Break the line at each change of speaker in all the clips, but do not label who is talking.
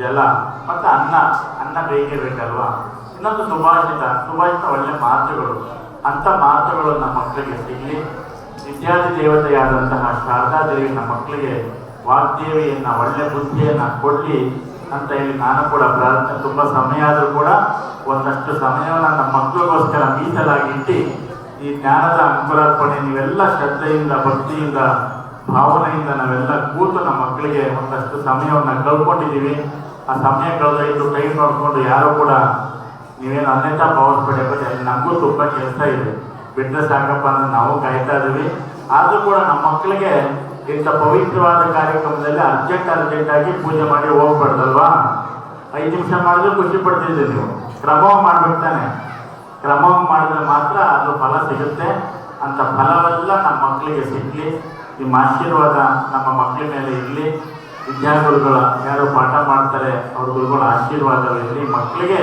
ಜಲ ಮತ್ತೆ ಅನ್ನ ಅನ್ನ ಬೇಕೇ ಬೇಕಲ್ವಾ? ಇನ್ನೊಂದು ಸುಭಾಷಿತ ಸುಭಾಷಿತ ಒಳ್ಳೆ ಮಾತುಗಳು. ಅಂತ ಮಾತುಗಳು ನಮ್ಮ ಮಕ್ಕಳಿಗೆ ಸಿಗಲಿ. ವಿದ್ಯಾರ್ಥಿ ದೇವತೆಯಾದಂತಹ ಶಾರದಾದೇವಿ ನಮ್ಮ ಮಕ್ಕಳಿಗೆ ವಾಗ್ದೇವಿಯನ್ನ, ಒಳ್ಳೆ ಬುದ್ಧಿಯನ್ನ ಕೊಡ್ಲಿ ಅಂತ ಹೇಳಿ ನಾನು ಕೂಡ ಪ್ರಾರ್ಥನೆ, ತುಂಬಾ ಸಮಯ ಆದರೂ ಕೂಡ ಒಂದಷ್ಟು ಸಮಯವನ್ನು ನಮ್ಮ ಮಕ್ಕಳಿಗೋಸ್ಕರ ಮೀಸಲಾಗಿ ಇಟ್ಟು ಈ ಜ್ಞಾನದ ಅಂಕುರಾರ್ಪಣೆ, ನೀವೆಲ್ಲ ಶ್ರದ್ಧೆಯಿಂದ, ಭಕ್ತಿಯಿಂದ, ಭಾವನೆಯಿಂದ ನಾವೆಲ್ಲ ಕೂತು ನಮ್ಮ ಮಕ್ಕಳಿಗೆ ಒಂದಷ್ಟು ಸಮಯವನ್ನು ಕಳ್ಕೊಂಡಿದ್ದೀವಿ. ಆ ಸಮಯ ಇದು ಕೈ ನೋಡಿಕೊಂಡು ಯಾರು ಕೂಡ ನೀವೇನು ಅನ್ಯತಾ ಭಾವಿಸ್ಬೇಡಿ ಅಲ್ಲಿ ನಮಗೂ ತುಂಬ ಕೆಲಸ ಇದೆ. ಬಿಟ್ಟರೆ ಸಾಕಪ್ಪ ಅಂದ್ರೆ ನಾವು ಕಾಯ್ತಾ ಇದ್ದೀವಿ. ಆದರೂ ಕೂಡ ನಮ್ಮ ಮಕ್ಕಳಿಗೆ ಇಂಥ ಪವಿತ್ರವಾದ ಕಾರ್ಯಕ್ರಮದಲ್ಲಿ ಅರ್ಜೆಂಟ್ ಅರ್ಜೆಂಟ್ ಆಗಿ ಪೂಜೆ ಮಾಡಿ ಹೋಗ್ಬಾರ್ದಲ್ವಾ? ಐದು ನಿಮಿಷ ಮಾಡಿದ್ರೆ ಖುಷಿ ಪಡ್ತಿದ್ದೆ ನೀವು. ಕ್ರಮವ ಮಾಡ್ಬಿಡ್ತಾನೆ ತಾನೆ. ಕ್ರಮವಾಗಿ ಮಾಡಿದ್ರೆ ಮಾತ್ರ ಅದು ಫಲ ಸಿಗುತ್ತೆ. ಅಂತ ಫಲವೆಲ್ಲ ನಮ್ಮ ಮಕ್ಕಳಿಗೆ ಸಿಗಲಿ. ನಿಮ್ಮ ಆಶೀರ್ವಾದ ನಮ್ಮ ಮಕ್ಕಳ ಮೇಲೆ ಇರಲಿ. ವಿದ್ಯಾಗುರುಗಳ ಯಾರು ಪಾಠ ಮಾಡ್ತಾರೆ ಅವ್ರ ಗುರುಗಳ ಆಶೀರ್ವಾದವಿರಲಿ ಮಕ್ಕಳಿಗೆ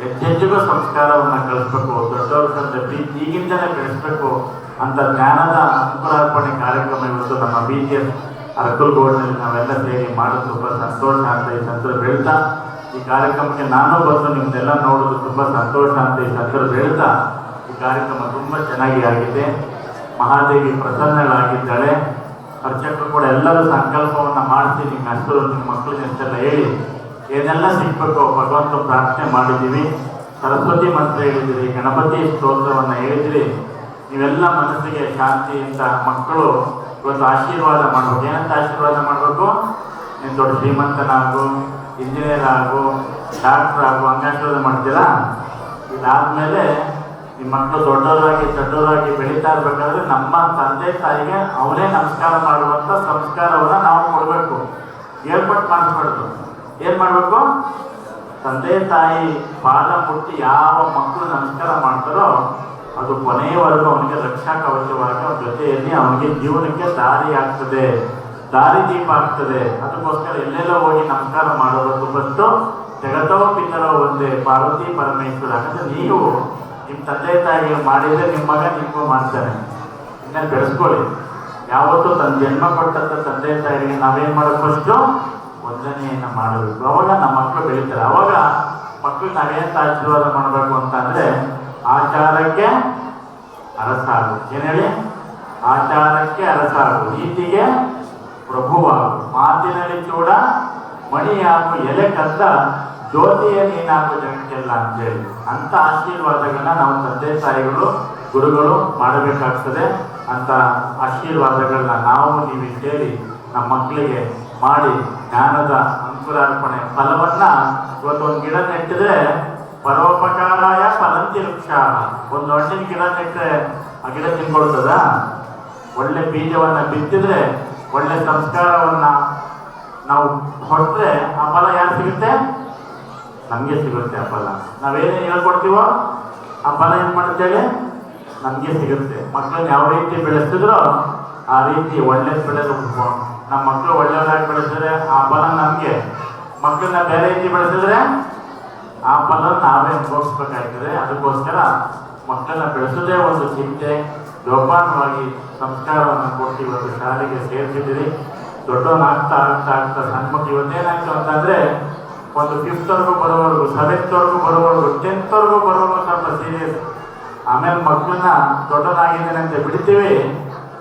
ಹೆಚ್ಚೆಚ್ಚಿಗೂ ಸಂಸ್ಕಾರವನ್ನು ಕಳಿಸ್ಬೇಕು, ದೊಡ್ಡವ್ರ ಸಂತೆ ಈಗಿಂದಲೇ ಬೆಳೆಸ್ಬೇಕು ಅಂತ ಜ್ಞಾನದ ಅಂಕುರಾರ್ಪಣೆ ಕಾರ್ಯಕ್ರಮ ಇವತ್ತು ನಮ್ಮ ಬಿ ಜಿ ಎಸ್ ಅರಕಲ್ಗೋಡ್ನಲ್ಲಿ ನಾವೆಲ್ಲ ಸೇರಿ ಮಾಡೋದು ತುಂಬ ಸಂತೋಷ ಅಂತ ಈ ಸಂತರ ಬೆಳ್ತಾ ಈ ಕಾರ್ಯಕ್ರಮಕ್ಕೆ ನಾನು ಬಂದು ನಿಮ್ದೆಲ್ಲ ನೋಡೋದು ತುಂಬ ಸಂತೋಷ ಅಂತ ಈ ಸಂತರ ಬೆಳ್ತಾ ಈ ಕಾರ್ಯಕ್ರಮ ತುಂಬ ಚೆನ್ನಾಗಿ ಆಗಿದೆ. ಮಹಾದೇವಿ ಪ್ರಸನ್ನಳಾಗಿದ್ದಾಳೆ. ಅರ್ಚಕರು ಕೂಡ ಎಲ್ಲರೂ ಸಂಕಲ್ಪವನ್ನು ಮಾಡಿಸಿ ನಿಮ್ಮ ಹೆಸರು ನಿಮ್ಮ ಮಕ್ಕಳಿಗೆ ಹೆಸರೆಲ್ಲ ಹೇಳಿ, ಏನೆಲ್ಲ ಸಿಗ್ಬೇಕು ಭಗವಂತ ಪ್ರಾರ್ಥನೆ ಮಾಡಿದ್ದೀವಿ. ಸರಸ್ವತಿ ಮಂತ್ರ ಹೇಳಿದಿರಿ, ಗಣಪತಿ ಸ್ತೋತ್ರವನ್ನು ಹೇಳಿದಿರಿ. ನೀವೆಲ್ಲ ಮನಸ್ಸಿಗೆ ಶಾಂತಿಯಿಂದ ಮಕ್ಕಳು ಇವತ್ತು ಆಶೀರ್ವಾದ ಮಾಡಬೇಕು. ಏನಂತ ಆಶೀರ್ವಾದ ಮಾಡಬೇಕು? ನೀನು ದೊಡ್ಡ ಶ್ರೀಮಂತನಾಗು, ಇಂಜಿನಿಯರ್ ಆಗು, ಡಾಕ್ಟ್ರ್ ಆಗು ಹಂಗಾಶೀರ್ವಾದ ಮಾಡ್ತೀರಾ? ಇದಾದ್ಮೇಲೆ ನಿಮ್ಮ ಮಕ್ಕಳು ದೊಡ್ಡವರಾಗಿ ದೊಡ್ಡವರಾಗಿ ಬೆಳೀತಾ ಇರ್ಬೇಕಾದ್ರೆ ನಮ್ಮ ತಂದೆ ತಾಯಿಗೆ ಅವನೇ ನಮಸ್ಕಾರ ಮಾಡುವಂಥ ಸಂಸ್ಕಾರವನ್ನು ನಾವು ಕೊಡಬೇಕು. ಏರ್ಪಟ್ಟು ಮಾಡಿಸ್ಬಾರ್ದು ಏನು ಮಾಡಬೇಕು? ತಂದೆ ತಾಯಿ ಪಾದ ಮುಟ್ಟಿ ಯಾವ ಮಕ್ಕಳು ನಮಸ್ಕಾರ ಮಾಡ್ತಾರೋ ಅದು ಕೊನೆಯವರೆಗೂ ಅವನಿಗೆ ರಕ್ಷಾ ಕವಚವಾಗಿ ಅವನ ಜೊತೆಯಲ್ಲಿ ಅವನಿಗೆ ಜೀವನಕ್ಕೆ ದಾರಿ ಆಗ್ತದೆ. ದಾರಿ ದೀಪ ಆಗ್ತದೆ. ಅದಕ್ಕೋಸ್ಕರ ಎಲ್ಲೆಲ್ಲೋ ಹೋಗಿ ನಮಸ್ಕಾರ ಮಾಡೋದು ಬಂತು ಜಗತ್ತೋ ಪಿತರೋ ಒಂದೇ, ಪಾರ್ವತಿ ಪರಮೇಶ್ವರ. ಯಾಕಂದ್ರೆ ನೀವು ನಿಮ್ಮ ತಂದೆ ತಾಯಿ ಮಾಡಿದ್ರೆ ನಿಮ್ಮ ಮಗ ನಿಮಗೂ ಮಾಡ್ತಾನೆ ಇನ್ನ ಬೆಳೆಸ್ಕೊಳ್ಳಿ ಯಾವತ್ತೂ ತನ್ನ ಜನ್ಮ ಕೊಟ್ಟಂತ ತಂದೆ ತಾಯಿಗೆ ನಾವೇನ್ ಮಾಡೋದು ಫಸ್ಟು ವಂದನೆಯನ್ನು ಮಾಡಬೇಕು. ಅವಾಗ ನಮ್ಮ ಮಕ್ಕಳು ಬೆಳೀತಾರೆ. ಅವಾಗ ಮಕ್ಕಳು ನಾವೇಂತ ಆಶೀರ್ವಾದ ಮಾಡಬೇಕು ಅಂತಂದ್ರೆ ಆಚಾರಕ್ಕೆ ಅರಸಾಗು ಏನ್ ಹೇಳಿ? ಆಚಾರಕ್ಕೆ ಅರಸಾಗು ನೀತಿಗೆ ಪ್ರಭುವಾಗು ಮಾತಿನಲ್ಲಿ ಚೂಡ ಮಣಿಯಾಗು ಎಲೆ ಕದ್ದ ಜ್ಯೋತಿಯ ನೀನಾಗು ಜಗಕ್ಕೆಲ್ಲ ಅಂತೇಳಿ ಅಂತ ಆಶೀರ್ವಾದಗಳನ್ನ ನಾವು ತಂದೆ ತಾಯಿಗಳು, ಗುರುಗಳು ಮಾಡಬೇಕಾಗ್ತದೆ. ಅಂತ ಆಶೀರ್ವಾದಗಳನ್ನ ನಾವು ನೀವು ಕೇಳಿ ನಮ್ಮ ಮಕ್ಕಳಿಗೆ ಮಾಡಿ ಜ್ಞಾನದ ಅಂಕುರಾರ್ಪಣೆ ಫಲವನ್ನ ಇವತ್ತು ಒಂದು ಗಿಡ ನೆಟ್ಟಿದ್ರೆ ಪರೋಪಕಾರಾಯ ಫಲಂತಿ ವೃಕ್ಷ ಒಂದು ಹಣ್ಣಿನ ಗಿಡ ನೆಟ್ಟರೆ ಆ ಗಿಡ ತಿನ್ಕೊಳ್ತದ? ಒಳ್ಳೆ ಬೀಜವನ್ನ ಬಿತ್ತಿದ್ರೆ ಒಳ್ಳೆ ಸಂಸ್ಕಾರವನ್ನ ನಾವು ಹೊಟ್ಟರೆ ಆ ಫಲ ಯಾರು ಸಿಗುತ್ತೆ? ನಮಗೆ ಸಿಗುತ್ತೆ ಆ ಫಲ ನಾವೇನೇ ಹೇಳ್ಕೊಡ್ತೀವೋ ಆ ಫಲ ಏನು ಮಾಡ್ತೇವೆ? ನಮಗೆ ಸಿಗುತ್ತೆ. ಮಕ್ಕಳನ್ನ ಯಾವ ರೀತಿ ಬೆಳೆಸ್ತಿದ್ರೋ ಆ ರೀತಿ ಒಳ್ಳೇದು ಬೆಳೆದು ನಮ್ಮ ಮಕ್ಕಳು ಒಳ್ಳೆಯದಾಗಿ ಬೆಳೆಸಿದ್ರೆ ಆ ಫಲ ನಮಗೆ. ಮಕ್ಕಳನ್ನ ಬೇರೆ ರೀತಿ ಬೆಳೆಸಿದ್ರೆ ಆ ಫಲ ನಾವೇ ಅನುಭವಿಸ್ಬೇಕಾಗ್ತದೆ. ಅದಕ್ಕೋಸ್ಕರ ಮಕ್ಕಳನ್ನ ಬೆಳೆಸೋದೇ ಒಂದು ಚಿಂತೆ. ಜೋಪಾನವಾಗಿ ಸಂಸ್ಕಾರವನ್ನು ಕೊಟ್ಟು ಇವತ್ತು ಶಾಲೆಗೆ ಸೇರಿಸಿದ್ದೀರಿ ದೊಡ್ಡವನಾಗ್ತಾ ಆಗ್ತಾ ಆಗ್ತಾ ಸಣ್ಣ ಮಕ್ಕಳು ಇವತ್ತೇನಾಗ್ತವೆ ಅಂತಂದ್ರೆ ಒಂದು ಫಿಫ್ತ್ವರೆಗೂ ಬರೋವರೆಗೂ ಸೆವೆಂತ್ವರೆಗೂ ಬರೋವರೆಗೂ ಟೆಂತ್ವರೆಗೂ ಬರೋವರೆಗೂ ಸ್ವಲ್ಪ ಸೀರಿಯಸ್ ಆಮೇಲೆ ಮಕ್ಕಳನ್ನ ದೊಡ್ಡನಾಗಿದ್ದಾನೆ ಅಂತ ಬಿಡ್ತೀವಿ,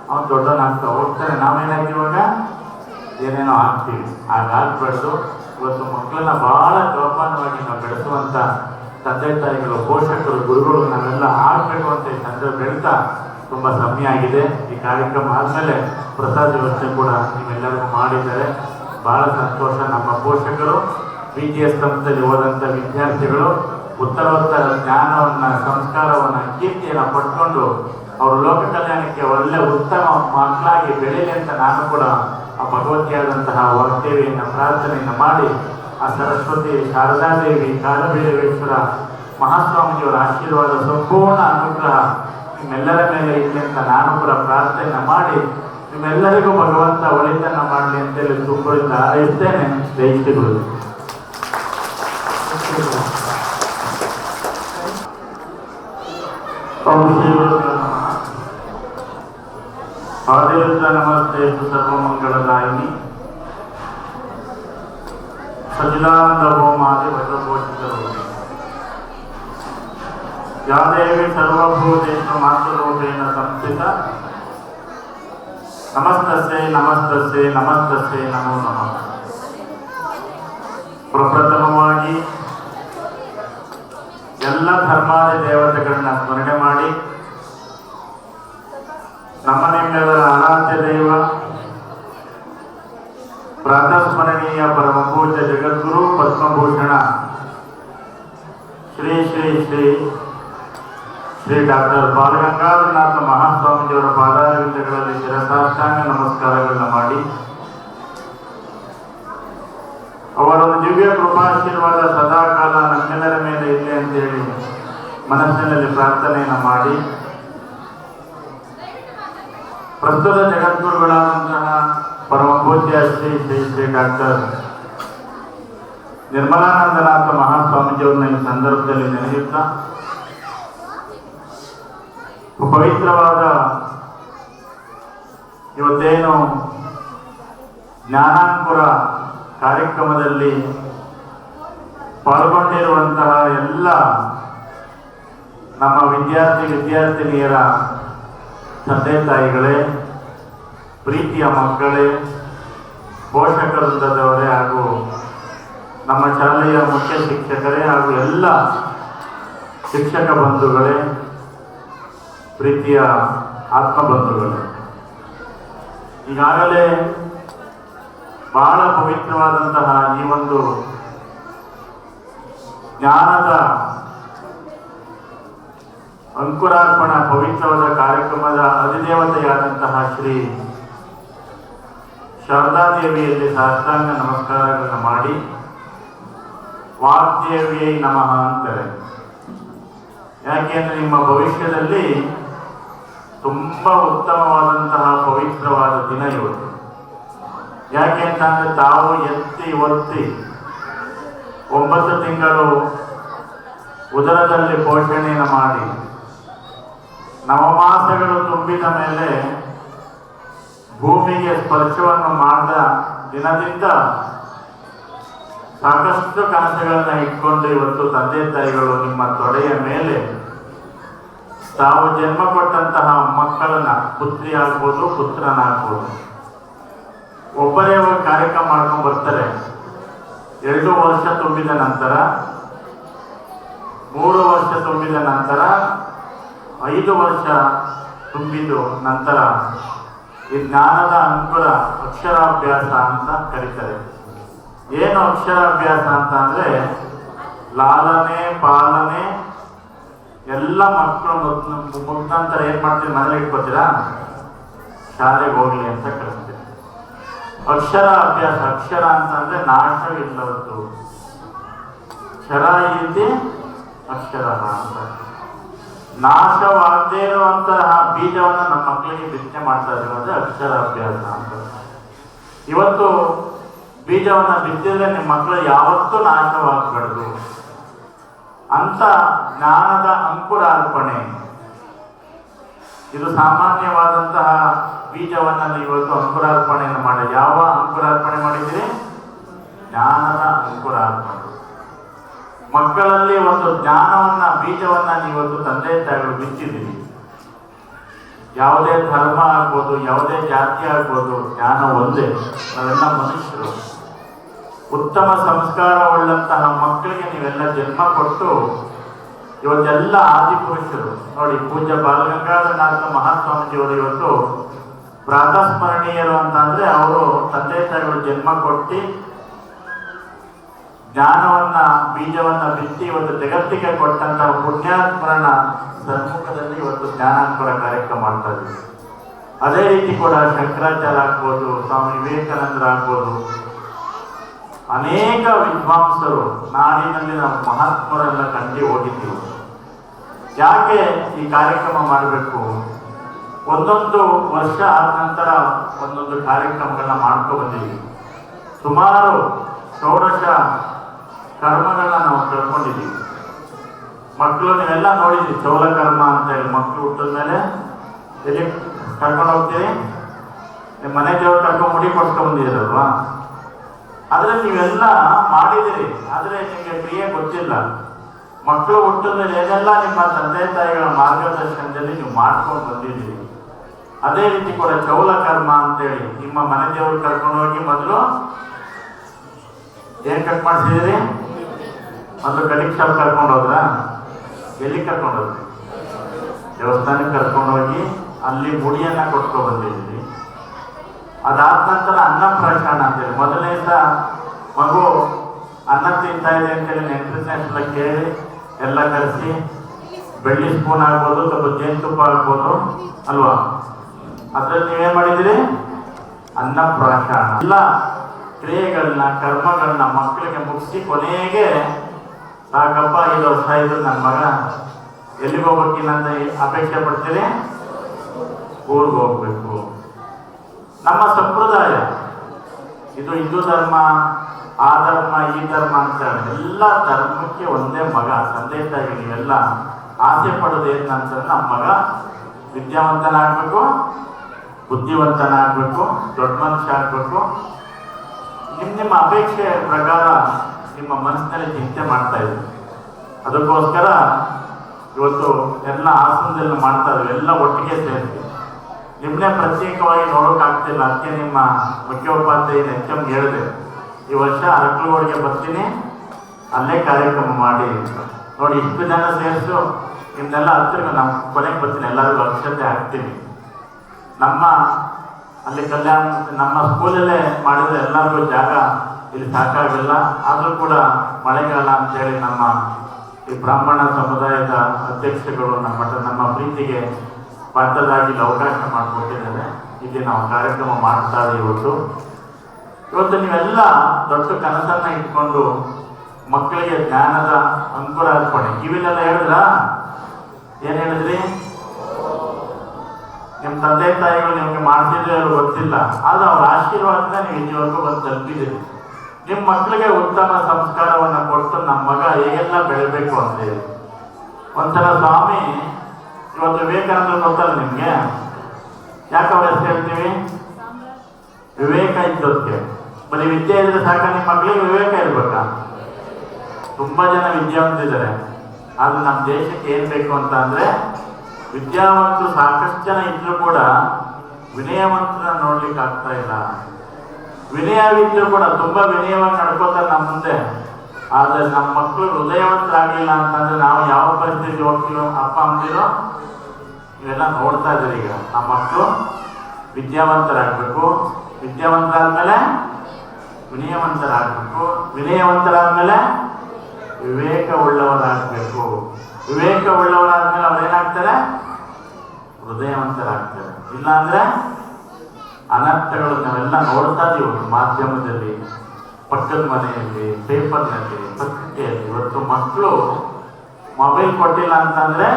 ಅವ್ನು ದೊಡ್ಡನಾಗ್ತಾ ಹೋಗ್ತಾನೆ. ಏನೇನೋ ಹಾಕ್ತೀವಿ ಏನೇನೋ ಆಗ್ತೀವಿ. ಹಾಗಾಗ್ಬಾರ್ದು ಇವತ್ತು ಮಕ್ಕಳನ್ನ ಬಹಳ ಜೋಪಾನವಾಗಿ ನಾವು ಬೆಳೆಸುವಂಥ ತಂದೆ ತಾಯಿಗಳು, ಪೋಷಕರು, ಗುರುಗಳು ನಾವೆಲ್ಲ ಹಾಡಬೇಕು ಅಂತ ಈ ತಂದೆ ಬೆಳೀತಾ ತುಂಬ ಸಮಯ ಆಗಿದೆ. ಈ ಕಾರ್ಯಕ್ರಮ ಆದಮೇಲೆ ಪ್ರಸಾದ ವ್ಯವಸ್ಥೆ ಕೂಡ ನೀವೆಲ್ಲರಿಗೂ ಮಾಡಿದ್ದಾರೆ. ಬಹಳ ಸಂತೋಷ ನಮ್ಮ ಪೋಷಕರು. ಬಿ ಜಿ ಎಸ್ ಹೋದಂಥ ವಿದ್ಯಾರ್ಥಿಗಳು ಉತ್ತರೋತ್ತರ ಜ್ಞಾನವನ್ನ, ಸಂಸ್ಕಾರವನ್ನು, ಕೀರ್ತಿಯನ್ನು ಪಡ್ಕೊಂಡು ಅವರು ಲೋಕ ಕಲ್ಯಾಣಕ್ಕೆ ಒಳ್ಳೆ ಉತ್ತಮ ಮಕ್ಕಳಾಗಿ ಬೆಳೀಲಿ ಅಂತ ನಾನು ಕೂಡ ಆ ಭಗವತಿಯಾದಂತಹ ವಾಗ್ದೇವಿಯನ್ನ ಪ್ರಾರ್ಥನೆಯನ್ನು ಮಾಡಿ ಆ ಸರಸ್ವತಿ ಶಾರದಾದೇವಿ ಕಾಲಭೈರವೇಶ್ವರ, ಮಹಾಸ್ವಾಮಿಜಿಯವರ ಆಶೀರ್ವಾದ, ಸಂಪೂರ್ಣ ಅನುಗ್ರಹ ನಿಮ್ಮೆಲ್ಲರ ಮೇಲೆ ಇರಲಿ ಅಂತ ನಾನು ಕೂಡ ಪ್ರಾರ್ಥನೆ ಮಾಡಿ ನಿಮ್ಮೆಲ್ಲರಿಗೂ ಭಗವಂತ ಒಳಿತನ್ನು ಮಾಡಲಿ ಅಂತೇಳಿ ತುಂಬರಿಂದ ಹಾರೈಸ್ತೇನೆ. ಜಯಿಸಿಗಳು ಅವದೇವತಾ ನಮಸ್ತೆ ಸರ್ವಮಂಗಳದಾಯಿನಿ ಸಜಿಲಾನಂದ ಹೋಮಾದಿ ಭದ್ರಪೋಷಿತರು ಯಾದೇವಿ ಸರ್ವಭೂತೇಶ ಮಾತೃರೂಪೇಣ ಸಂಸ್ಥಿತ ನಮಸ್ತಸ್ಸೇ ನಮಸ್ತಸ್ಸೇ ನಮಸ್ತಸ್ಸೇ ನಮೋ ನಮಃ ಪ್ರಪ್ರಥಮವಾಗಿ ಎಲ್ಲ ಧರ್ಮಾದಿ ದೇವತೆಗಳನ್ನ ಸ್ಮರಣೆ ಮಾಡಿ ನಮ್ಮ ನಿಮ್ಮೆಲ್ಲರ ಆರಾಧ್ಯ ದೈವ ಪ್ರಾತಸ್ಮರಣೀಯ ಪರಮ ಪೂಜ್ಯ ಜಗದ್ಗುರು ಪದ್ಮಭೂಷಣ. ಶ್ರೀ ಶ್ರೀ ಶ್ರೀ ಶ್ರೀ ಡಾಕ್ಟರ್ ಬಾಲಗಂಗಾಧರನಾಥ ಮಹಾಸ್ವಾಮೀಜಿಯವರ ಪಾದಾರವಿಂದಗಳಲ್ಲಿ ಶಿರಸಾಷ್ಟಾಂಗ ನಮಸ್ಕಾರಗಳನ್ನ ಮಾಡಿ ಅವರ ದಿವ್ಯ ಕೃಪಾಶೀರ್ವಾದ ಸದಾಕಾಲ ನಮ್ಮೆಲ್ಲರ ಮೇಲೆ ಇದೆ ಅಂತೇಳಿ ಮನಸ್ಸಿನಲ್ಲಿ ಪ್ರಾರ್ಥನೆಯನ್ನು ಮಾಡಿ. ಪ್ರಸ್ತುತ ಜಗದ್ಗುರುಗಳಾದಂತಹ ಪರಮ ಪೂಜ್ಯ ಶ್ರೀ ಶ್ರೀ ಶ್ರೀ ಡಾಕ್ಟರ್ ನಿರ್ಮಲಾನಂದನಾಥ ಮಹಾಸ್ವಾಮೀಜಿಯವ್ರನ್ನ ಈ ಸಂದರ್ಭದಲ್ಲಿ ನೆನೆಯುತ್ತಾ ಪವಿತ್ರವಾದ ಇವತ್ತೇನು ಜ್ಞಾನಾಂಕುರ ಕಾರ್ಯಕ್ರಮದಲ್ಲಿ ಪಾಲ್ಗೊಂಡಿರುವಂತಹ ಎಲ್ಲ ನಮ್ಮ ವಿದ್ಯಾರ್ಥಿ ವಿದ್ಯಾರ್ಥಿನಿಯರ ತಂದೆ ತಾಯಿಗಳೇ, ಪ್ರೀತಿಯ ಮಕ್ಕಳೇ, ಪೋಷಕ ಹಾಗೂ ನಮ್ಮ ಶಾಲೆಯ ಮುಖ್ಯ ಶಿಕ್ಷಕರೇ ಹಾಗೂ ಎಲ್ಲ ಶಿಕ್ಷಕ ಬಂಧುಗಳೇ, ಪ್ರೀತಿಯ ಆತ್ಮಬಂಧುಗಳು ಈಗಾಗಲೇ ಬಹಳ ಪವಿತ್ರವಾದಂತಹ ಈ ಒಂದು ಜ್ಞಾನದ ಅಂಕುರಾರ್ಪಣ, ಪವಿತ್ರವಾದ ಕಾರ್ಯಕ್ರಮದ ಅಧಿದೇವತೆಯಾದಂತಹ ಶ್ರೀ ಶಾರದಾದೇವಿಯಲ್ಲಿ ಸಾಷ್ಟಾಂಗ ನಮಸ್ಕಾರಗಳನ್ನು ಮಾಡಿ, ವಾಗ್ದೇವಿಯೇ ನಮಃ ಅಂತಾರೆ. ಯಾಕೆಂದ್ರೆ ನಿಮ್ಮ ಭವಿಷ್ಯದಲ್ಲಿ ತುಂಬಾ ಉತ್ತಮವಾದಂತಹ ಪವಿತ್ರವಾದ ದಿನ ಇವತ್ತು. ಯಾಕೆ ಅಂತಂದ್ರೆ ತಾವು ಎತ್ತಿ ಒತ್ತಿ ಒಂಬತ್ತು ತಿಂಗಳು ಉದರದಲ್ಲಿ ಪೋಷಣೆಯನ್ನು ಮಾಡಿ ನವಮಾಸಗಳು ತುಂಬಿದ ಮೇಲೆ ಭೂಮಿಗೆ ಸ್ಪರ್ಶವನ್ನು ಮಾಡಿದ ದಿನದಿಂದ ಸಾಕಷ್ಟು ಕನಸುಗಳನ್ನ ಇಟ್ಕೊಂಡು ಇವತ್ತು ತಂದೆ ತಾಯಿಗಳು ನಿಮ್ಮ ತೊಡೆಯ ಮೇಲೆ ತಾವು ಜನ್ಮ ಕೊಟ್ಟಂತಹ ಮಕ್ಕಳನ್ನ ಪುತ್ರಿ ಆಗ್ಬೋದು ಪುತ್ರನಾಗ್ಬೋದು. ಒಬ್ಬರೇ ಒಂದು ಕಾರ್ಯಕ್ರಮ ಮಾಡ್ಕೊಂಡು ಬರ್ತಾರೆ. ಎರಡು ವರ್ಷ ತುಂಬಿದ ನಂತರ, ಮೂರು ವರ್ಷ ತುಂಬಿದ ನಂತರ, ಐದು ವರ್ಷ ತುಂಬಿದ್ದು ನಂತರ ಈ ಜ್ಞಾನದ ಅನುಕೂಲ ಅಕ್ಷರಾಭ್ಯಾಸ ಅಂತ ಕರೀತಾರೆ. ಏನು ಅಕ್ಷರಾಭ್ಯಾಸ ಅಂತ ಅಂದರೆ ಲಾಲನೆ, ಪಾಲನೆ, ಎಲ್ಲ ಮಕ್ಕಳು ಮುಗ್ದ ಏನು ಮಾಡ್ತೀವಿ ಮನೇಲಿ ಇಟ್ಕೋತೀರಾ? ಶಾಲೆಗೆ ಹೋಗ್ಲಿ ಅಂತ ಕಳಿಸ್ತೀವಿ ಅಕ್ಷರ ಅಭ್ಯಾಸ, ಅಕ್ಷರ ಅಂತಂದ್ರೆ ಅಂದ್ರೆ ಇಲ್ಲವತ್ತು ಕ್ಷರ ಇದೆ ಅಕ್ಷರ ಅಂತ. ನಾಶವಾಗದೇ ಇರುವಂತಹ ಬೀಜವನ್ನ ನಮ್ಮ ಮಕ್ಕಳಿಗೆ ಬಿತ್ತನೆ ಮಾಡ್ತಾ ಇರೋದು ಅಕ್ಷರ ಅಭ್ಯಾಸ ಅಂತ. ಇವತ್ತು ಬೀಜವನ್ನ ಬಿತ್ತಿದ್ರೆ ನಿಮ್ಮ ಮಕ್ಕಳು ಯಾವತ್ತೂ ನಾಶವಾಗಬಾರ್ದು. ಅಂತ ಜ್ಞಾನದ ಅಂಕುರಾರ್ಪಣೆ. ಇದು ಸಾಮಾನ್ಯವಾದಂತಹ ಬೀಜವನ್ನ ಇವತ್ತು ಅಂಕುರಾರ್ಪಣೆಯನ್ನು ಮಾಡಿ. ಯಾವ ಅಂಕುರಾರ್ಪಣೆ ಮಾಡಿದ್ರೆ ಜ್ಞಾನದ ಅಂಕುರಾರ್ಪಣೆ. ಮಕ್ಕಳಲ್ಲಿ ಒಂದು ಜ್ಞಾನವನ್ನ, ಬೀಜವನ್ನ ನೀವತ್ತು ತಂದೆ ತಾಯಿಗಳು ಬಿತ್ತಿದ್ದೀರಿ. ಯಾವುದೇ ಧರ್ಮ ಆಗ್ಬೋದು, ಯಾವುದೇ ಜಾತಿ ಆಗ್ಬೋದು, ಜ್ಞಾನ ಒಂದೇ. ನಾವೆಲ್ಲ ಮನುಷ್ಯರು. ಉತ್ತಮ ಸಂಸ್ಕಾರವುಳ್ಳಂತಹ ಮಕ್ಕಳಿಗೆ ನೀವೆಲ್ಲ ಜನ್ಮ ಕೊಟ್ಟು ಇವತ್ತೆಲ್ಲ ಆದಿಪುರುಷರು. ನೋಡಿ, ಪೂಜ್ಯ ಬಾಲಗಂಗಾಧರನಾಥ ಮಹಾಸ್ವಾಮೀಜಿಯವರು ಇವತ್ತು ಪ್ರಾತಸ್ಮರಣೀಯರು ಅಂತಂದ್ರೆ ಅವರು ತಂದೆ ತಾಯಿಗಳು ಜನ್ಮ ಕೊಟ್ಟು ಜ್ಞಾನವನ್ನ, ಬೀಜವನ್ನ ಬಿತ್ತಿ ಒಂದು ಜಗತ್ತಿಗೆ ಕೊಟ್ಟಂತ ಪುಣ್ಯಾತ್ಮರಣ ಸನ್ಮುಖದಲ್ಲಿ ಒಂದು ಜ್ಞಾನಾಂಕರ ಕಾರ್ಯಕ್ರಮ ಮಾಡ್ತಾ ಇದ್ದೀವಿ ಅದೇ ರೀತಿ ಕೂಡ ಶಂಕರಾಚಾರ್ಯ ಆಗ್ಬೋದು, ಸ್ವಾಮಿ ವಿವೇಕಾನಂದರ ಆಗ್ಬೋದು. ಅನೇಕ ವಿದ್ವಾಂಸರು ನಾಡಿನಲ್ಲಿ ನಮ್ಮ ಮಹಾತ್ಮರೆಲ್ಲ ಕಂಡಿ ಹೋಗಿದ್ದೀವಿ ಯಾಕೆ ಈ ಕಾರ್ಯಕ್ರಮ ಮಾಡಬೇಕು? ಒಂದೊಂದು ವರ್ಷ ಆದ ನಂತರ ಒಂದೊಂದು ಕಾರ್ಯಕ್ರಮಗಳನ್ನ ಮಾಡ್ಕೊ ಬಂದಿದ್ದೀವಿ ಸುಮಾರು ಷೋಡಶ ಕರ್ಮಗಳನ್ನ ನಾವು ತಿಳ್ಕೊಂಡಿದ್ದೀವಿ ಮಕ್ಕಳು ನೀವೆಲ್ಲ ನೋಡಿದ್ದೀವಿ ಚೌಲ ಕರ್ಮ ಅಂತ ಹೇಳಿ ಮಕ್ಕಳು ಹುಟ್ಟಿದ ಮೇಲೆ ಎಲ್ಲಿ ಕರ್ಕೊಂಡು ಹೋಗ್ತೀರಿ? ನಿಮ್ಮ ಮನೆ ದೇವ್ರು ಕರ್ಕೊಂಡು ಮುಡಿ ಕೊಡ್ಸ್ಕೊಂಡ್ ಬಂದಿದ್ದೀರಲ್ವಾ ಆದ್ರೆ ನೀವೆಲ್ಲ ಮಾಡಿದಿರಿ, ಆದರೆ ನಿಮಗೆ ಕ್ರಿಯೆ ಗೊತ್ತಿಲ್ಲ. ಮಕ್ಕಳು ಹುಟ್ಟಿದ ಮೇಲೆ ಏನೆಲ್ಲ ನಿಮ್ಮ ತಂದೆ ತಾಯಿಗಳ ಮಾರ್ಗದರ್ಶನದಲ್ಲಿ ನೀವು ಮಾಡ್ಕೊಂಡು ಬಂದಿದ್ದೀರಿ? ಅದೇ ರೀತಿ ಕೂಡ ಚೌಲ ಕರ್ಮ ಅಂತೇಳಿ ನಿಮ್ಮ ಮನೆ ದೇವರು ಕರ್ಕೊಂಡು ಹೋಗಿ ಮೊದಲು ಏನ್ ಕಟ್ ಮಾಡಿಸಿದಿರಿ ಮೊದಲು ಶಾಪ್ ಕರ್ಕೊಂಡು ಹೋದ್ರ? ಎಲ್ಲಿ ಕರ್ಕೊಂಡು ಹೋದ್ರಿ? ದೇವಸ್ಥಾನಕ್ಕೆ ಕರ್ಕೊಂಡು ಹೋಗಿ ಅಲ್ಲಿ ಮುಡಿಯನ್ನ ಕೊಟ್ಕೊಂಡು ಬಂದಿದ್ವಿ ಅದಾದ ನಂತರ ಅನ್ನ ಪ್ರಕರಣ ಅಂತೇಳಿ. ಮೊದಲನೇ ದಿವಸ ಮಗು ಅನ್ನ ತಿಂತಾ ಇದೆ ಅಂತೇಳಿ ನೆಂಟರನ್ನೆಲ್ಲ ಕೇಳಿ ಎಲ್ಲ ಕಲಸಿ ಬೆಳ್ಳಿ ಸ್ಪೂನ್ ಆಗ್ಬೋದು ಸ್ವಲ್ಪ ಜೇನುತುಪ್ಪ ಆಗ್ಬೋದು ಅಲ್ವಾ? ಅದ್ರಲ್ಲಿ ನೀವೇನ್ ಮಾಡಿದಿರಿ ಅನ್ನ ಪ್ರಾಶನ ಎಲ್ಲ ಕ್ರಿಯೆಗಳನ್ನ, ಕರ್ಮಗಳನ್ನ ಮಕ್ಕಳಿಗೆ ಮುಗಿಸಿ ಕೊನೆಗೆ ಸಾಕಪ್ಪ ಐದು ವರ್ಷ ಇದ್ರು ನನ್ನ ಮಗ ಎಲ್ಲಿಗೆ ಹೋಗ್ಬೇಕಿನ್ನಂತ ಅಪೇಕ್ಷೆ ಪಡ್ತೀರಿ? ಊರಿಗೆ ಹೋಗ್ಬೇಕು. ನಮ್ಮ ಸಂಪ್ರದಾಯ, ಇದು ಹಿಂದೂ ಧರ್ಮ, ಆ ಧರ್ಮ, ಈ ಧರ್ಮ ಅಂತ ಎಲ್ಲ ಧರ್ಮಕ್ಕೆ ಒಂದೇ ಮಗ, ತಂದೆ ತಾಯಿ ಎಲ್ಲ ಆಸೆ ಪಡೋದು ಏನಂತಂದ್ರೆ ನಮ್ಮ ಮಗ ವಿದ್ಯಾವಂತನಾಗಬೇಕು. ಬುದ್ಧಿವಂತನಾಗಬೇಕು ದೊಡ್ಡ ಮನುಷ್ಯ ಆಗಬೇಕು. ನಿಮ್ಮ ನಿಮ್ಮ ಅಪೇಕ್ಷೆ ಪ್ರಕಾರ ನಿಮ್ಮ ಮನಸ್ಸಿನಲ್ಲಿ ಚಿಂತೆ ಮಾಡ್ತಾ ಇದ್ದೀವಿ ಅದಕ್ಕೋಸ್ಕರ ಇವತ್ತು ಎಲ್ಲ ಆಸನದಲ್ಲಿ ಮಾಡ್ತಾ ಇದ್ದೀವಿ, ಎಲ್ಲ ಒಟ್ಟಿಗೆ ಸೇರಿಸಿ. ನಿಮ್ಮನ್ನೇ ಪ್ರತ್ಯೇಕವಾಗಿ ನೋಡೋಕ್ಕಾಗ್ತಿಲ್ಲ ಅದಕ್ಕೆ ನಿಮ್ಮ ಮುಖ್ಯೋಪಾಧ್ಯಾಯ ಎಚ್ ಎಂ ಹೇಳಿದೆ, ಈ ವರ್ಷ ಅರಕಲಗೋಡಿಗೆ ಬರ್ತೀನಿ, ಅಲ್ಲೇ ಕಾರ್ಯಕ್ರಮ ಮಾಡಿ ನೋಡಿ, ಇಷ್ಟು ಜನ ಸೇರಿಸು ನಿಮ್ದೆಲ್ಲ ಹತ್ತಿರ ನಮ್ಮ ಕೊನೆಗೆ ಬರ್ತೀನಿ. ಎಲ್ಲರಿಗೂ ಅಕ್ಷತೆ ಹಾಕ್ತೀನಿ. ನಮ್ಮ ಅಲ್ಲಿ ಕಲ್ಯಾಣ ನಮ್ಮ ಸ್ಕೂಲಲ್ಲೇ ಮಾಡಿದ ಎಲ್ಲರಿಗೂ ಜಾಗ ಇಲ್ಲಿ ಸಾಕಾಗಿಲ್ಲ ಆದರೂ ಕೂಡ ಮಳೆಗಾಲ ಅಂತೇಳಿ ನಮ್ಮ ಈ ಬ್ರಾಹ್ಮಣ ಸಮುದಾಯದ ಅಧ್ಯಕ್ಷಗಳು ನಮ್ಮ ನಮ್ಮ ಪ್ರೀತಿಗೆ ಇಲ್ಲಿ ಅವಕಾಶ ಮಾಡಿಕೊಟ್ಟಿದ್ದಾರೆ. ಇಲ್ಲಿ ನಾವು ಕಾರ್ಯಕ್ರಮ ಮಾಡ್ತಾ ಇವತ್ತು ಇವತ್ತು ನೀವೆಲ್ಲ ದೊಡ್ಡ ಕನಸನ್ನ ಇಟ್ಕೊಂಡು ಮಕ್ಕಳಿಗೆ ಜ್ಞಾನದ ಅಂಕುರ ಅರ್ಪಣೆ ಕಿವಿಲೆಲ್ಲ ಹೇಳಿದ್ರ? ಏನು ಹೇಳಿದ್ರಿ? ನಿಮ್ಮ ತಂದೆ ತಾಯಿಗಳು ನಿಮಗೆ ಮಾಡ್ತಿದ್ದೆ ಅವ್ರು ಗೊತ್ತಿಲ್ಲ. ಆದ್ರೆ ಅವ್ರ ಆಶೀರ್ವಾದ ನೀವು ಇಲ್ಲಿವರೆಗೂ ಬಂದು ತಲುಪಿದೆ ನಿಮ್ಮ ಮಕ್ಕಳಿಗೆ ಉತ್ತಮ ಸಂಸ್ಕಾರವನ್ನು ಕೊಟ್ಟು ನಮ್ಮ ಮಗ ಹೇಗೆಲ್ಲ ಬೆಳೀಬೇಕು ಅಂತ ಹೇಳಿ ಒಂಥರ ಸ್ವಾಮಿ, ಇವತ್ತು ವಿವೇಕಾನಂದ ಗೊತ್ತಲ್ಲ ನಿಮ್ಗೆ. ಯಾಕೆ ಅವ್ರ ಹೇಳ್ತೀವಿ? ವಿವೇಕ ಇದ್ದಕ್ಕೆ ಬರೀ ವಿದ್ಯೆ ಇದ್ರೆ ಸಾಕ ನಿಮ್ಮ ಮಕ್ಕಳಿಗೆ ವಿವೇಕ ಇರ್ಬೇಕಾ? ತುಂಬಾ ಜನ ವಿದ್ಯಾವಂತಿದ್ದಾರೆ. ಆದ್ರೆ ನಮ್ಮ ದೇಶಕ್ಕೆ ಏನ್ ಬೇಕು ಅಂತ ಅಂದ್ರೆ ವಿದ್ಯಾವಂತರು ಸಾಕಷ್ಟು ಜನ ಇದ್ರು ಕೂಡ ವಿನಯವಂತರ ನೋಡ್ಲಿಕ್ಕೆ ಆಗ್ತಾ ಇಲ್ಲ. ವಿನಯವಿದ್ರು ಕೂಡ ತುಂಬಾ ವಿನಯವಾಗಿ ನಡ್ಕೋತಾರೆ ನಮ್ಮ ಮುಂದೆ. ಆದ್ರೆ ನಮ್ಮ ಮಕ್ಕಳು ಹೃದಯವಂತರಾಗಿಲ್ಲ ಅಂತಂದ್ರೆ ನಾವು ಯಾವ ಪರಿಸ್ಥಿತಿ ಹೋಗ್ತೀವೋ, ಅಪ್ಪ ಅಂದಿರೋ ಇವೆಲ್ಲ ನೋಡ್ತಾ ಇದ್ದಾರೆ ಈಗ. ನಮ್ಮ ಮಕ್ಕಳು ವಿದ್ಯಾವಂತರಾಗಬೇಕು. ವಿದ್ಯಾವಂತರಾದ್ಮೇಲೆ ವಿನಯವಂತರಾಗಬೇಕು. ವಿನಯವಂತರಾದ್ಮೇಲೆ ವಿವೇಕ ಉಳ್ಳವರಾಗಬೇಕು ವಿವೇಕ ಉಳ್ಳವರಾದ್ಮೇಲೆ ಅವ್ರೇನಾಗ್ತಾರೆ? ಹೃದಯವಂತರಾಗ್ತಾರೆ ಇಲ್ಲಾಂದ್ರೆ ಅನರ್ಥಗಳು ನಾವೆಲ್ಲ ನೋಡ್ತಾ ಇದೀವಿ ಮಾಧ್ಯಮದಲ್ಲಿ, ಪಕ್ಕದ ಮನೆಯಲ್ಲಿ, ಪೇಪರ್ನಲ್ಲಿ, ಪತ್ರಿಕೆಯಲ್ಲಿ. ಇವತ್ತು ಮಕ್ಕಳು ಮೊಬೈಲ್ ಕೊಟ್ಟಿಲ್ಲ ಅಂತಂದ್ರೆ